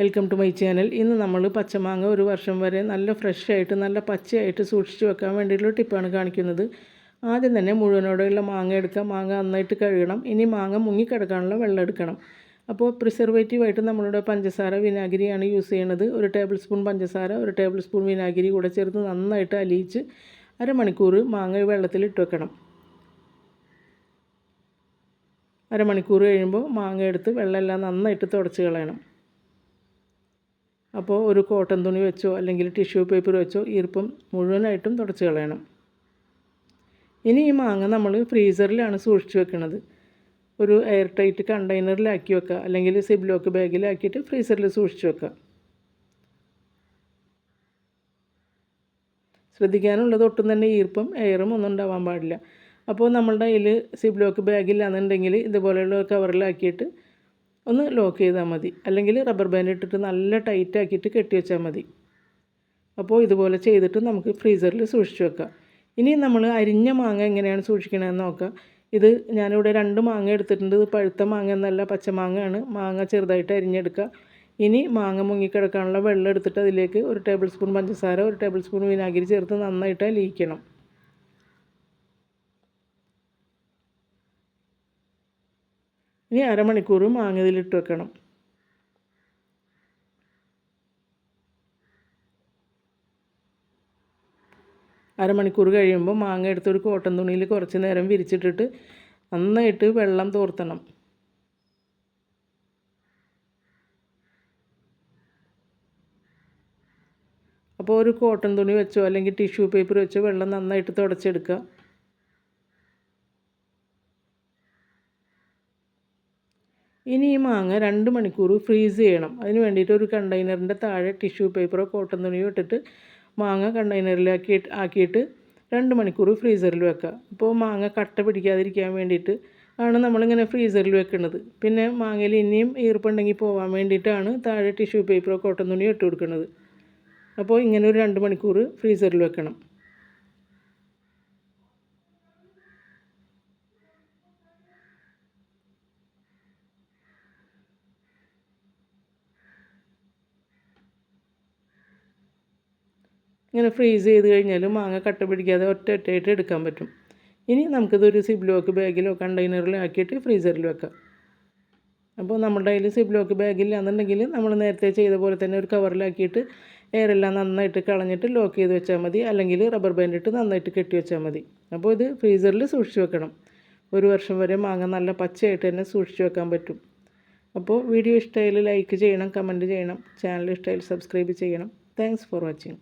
Welcome to my channel ഇന്ന് നമ്മൾ പച്ചമാങ്ങ ഒരു വർഷം വരെ നല്ല ഫ്രഷ് ആയിട്ട് നല്ല പച്ചയായിട്ട് സൂക്ഷിച്ച് വെക്കാൻ വേണ്ടിയിട്ടുള്ള ടിപ്പാണ് കാണിക്കുന്നത്. ആദ്യം തന്നെ മുഴുവനോടെയുള്ള മാങ്ങ എടുക്കുക മാങ്ങ നന്നായിട്ട് കഴുകണം. ഇനി മാങ്ങ മുങ്ങിക്കിടക്കാനുള്ള വെള്ളം എടുക്കണം. അപ്പോൾ പ്രിസർവേറ്റീവായിട്ട് നമ്മളുടെ പഞ്ചസാര വിനാഗിരിയാണ് യൂസ് ചെയ്യണത്. ഒരു ടേബിൾ സ്പൂൺ പഞ്ചസാര ഒരു ടേബിൾ സ്പൂൺ വിനാഗിരി കൂടെ ചേർത്ത് നന്നായിട്ട് അലിയിച്ച് അരമണിക്കൂർ മാങ്ങ വെള്ളത്തിൽ ഇട്ട് വെക്കണം. അരമണിക്കൂർ കഴിയുമ്പോൾ മാങ്ങ എടുത്ത് വെള്ളമെല്ലാം നന്നായിട്ട് തുടച്ച് കളയണം. അപ്പോൾ ഒരു കോട്ടൺ തുണി വെച്ചോ അല്ലെങ്കിൽ ടിഷ്യൂ പേപ്പർ വെച്ചോ ഈർപ്പം മുഴുവനായിട്ടും തുടച്ച് കളയണം. ഇനി ഈ മാങ്ങ നമ്മൾ ഫ്രീസറിലാണ് സൂക്ഷിച്ച് വെക്കുന്നത് ഒരു എയർ ടൈറ്റ് കണ്ടെയ്നറിലാക്കി വെക്കുക അല്ലെങ്കിൽ സിബ്ലോക്ക് ബാഗിലാക്കിയിട്ട് ഫ്രീസറിൽ സൂക്ഷിച്ച് വെക്കുക. ശ്രദ്ധിക്കാനുള്ളത് ഒട്ടും തന്നെ ഈർപ്പം എയറും ഒന്നും ഉണ്ടാവാൻ പാടില്ല. അപ്പോൾ നമ്മളുടെ കയ്യിൽ സിബ്ലോക്ക് ബാഗില്ലാന്നുണ്ടെങ്കിൽ ഇതുപോലെയുള്ള കവറിലാക്കിയിട്ട് ഒന്ന് ലോക്ക് ചെയ്താൽ മതി. അല്ലെങ്കിൽ റബ്ബർ ബാൻഡ് ഇട്ടിട്ട് നല്ല ടൈറ്റ് ആക്കിയിട്ട് കെട്ടി വെച്ചാൽ മതി. അപ്പോൾ ഇതുപോലെ ചെയ്തിട്ട് നമുക്ക് ഫ്രീസറിൽ സൂക്ഷിച്ച് വെക്കാം. ഇനി നമ്മൾ അരിഞ്ഞ മാങ്ങ എങ്ങനെയാണ് സൂക്ഷിക്കണമെന്ന് നോക്കാം. ഇത് ഞാനിവിടെ രണ്ട് മാങ്ങ എടുത്തിട്ടുണ്ട്. ഇത് പഴുത്ത മാങ്ങ എന്നല്ല പച്ചമാങ്ങയാണ് മാങ്ങ ചെറുതായിട്ട് അരിഞ്ഞെടുക്കുക. ഇനി മാങ്ങ മുങ്ങിക്കിടക്കാനുള്ള വെള്ളം എടുത്തിട്ട് അതിലേക്ക് ഒരു ടേബിൾ സ്പൂൺ പഞ്ചസാര ഒരു ടേബിൾ സ്പൂൺ വിനാഗിരി ചേർത്ത് നന്നായിട്ട് അലിയിക്കണം. ഇനി അരമണിക്കൂർ മാങ്ങ ഇതിലിട്ട് വെക്കണം. അരമണിക്കൂർ കഴിയുമ്പോൾ മാങ്ങ എടുത്തൊരു കോട്ടൺ തുണിയിൽ കുറച്ച് നേരം വിരിച്ചിട്ടിട്ട് നന്നായിട്ട് വെള്ളം തോർത്തണം. അപ്പോൾ ഒരു കോട്ടൺ തുണി വെച്ചോ അല്ലെങ്കിൽ ടിഷ്യൂ പേപ്പർ വെച്ചോ വെള്ളം നന്നായിട്ട് തുടച്ചെടുക്കുക. ഇനി ഈ മാങ്ങ രണ്ട് മണിക്കൂർ ഫ്രീസ് ചെയ്യണം. അതിന് വേണ്ടിയിട്ട് ഒരു കണ്ടെയ്നറിന്റെ താഴെ ടിഷ്യൂ പേപ്പറോ കോട്ടൺ തുണിയോ ഇട്ടിട്ട് മാങ്ങ കണ്ടെയ്നറിലാക്കി ആക്കിയിട്ട് രണ്ട് മണിക്കൂർ ഫ്രീസറിൽ വെക്കുക. അപ്പോൾ മാങ്ങ കട്ട പിടിക്കാതിരിക്കാൻ വേണ്ടിയിട്ട് ആണ് നമ്മളിങ്ങനെ ഫ്രീസറിൽ വെക്കുന്നത്. പിന്നെ മാങ്ങയിൽ ഇനിയും ഈർപ്പുണ്ടെങ്കിൽ പോകാൻ വേണ്ടിയിട്ടാണ് താഴെ ടിഷ്യൂ പേപ്പറോ കോട്ടൺ തുണിയോ ഇട്ട് കൊടുക്കുന്നത്. അപ്പോൾ ഇങ്ങനെ ഒരു രണ്ട് മണിക്കൂർ ഫ്രീസറിൽ വെക്കണം. ഇങ്ങനെ ഫ്രീസ് ചെയ്ത് കഴിഞ്ഞാൽ മാങ്ങ കട്ട പിടിക്കാതെ ഒറ്റ ഒറ്റയായിട്ട് എടുക്കാൻ പറ്റും. ഇനി നമുക്കിതൊരു സിബ്ലോക്ക് ബാഗിലോ കണ്ടെയ്നറിലോ ആക്കിയിട്ട് ഫ്രീസറിൽ വെക്കാം. അപ്പോൾ നമ്മുടെ കയ്യിൽ സിബ്ലോക്ക് ബാഗില്ലാന്നുണ്ടെങ്കിൽ നമ്മൾ നേരത്തെ ചെയ്ത പോലെ തന്നെ ഒരു കവറിലാക്കിയിട്ട് എയറെല്ലാം നന്നായിട്ട് കളഞ്ഞിട്ട് ലോക്ക് ചെയ്ത് വെച്ചാൽ മതി. അല്ലെങ്കിൽ റബ്ബർ ബാൻഡ് ഇട്ട് നന്നായിട്ട് കെട്ടി വെച്ചാൽ മതി. അപ്പോൾ ഇത് ഫ്രീസറിൽ സൂക്ഷിച്ച് വെക്കണം. ഒരു വർഷം വരെ മാങ്ങ നല്ല പച്ചയായിട്ട് തന്നെ സൂക്ഷിച്ച് വെക്കാൻ പറ്റും. അപ്പോൾ വീഡിയോ ഇഷ്ടമായാൽ ലൈക്ക് ചെയ്യണം കമന്റ് ചെയ്യണം ചാനൽ ഇഷ്ടമായാൽ സബ്സ്ക്രൈബ് ചെയ്യണം. Thanks for watching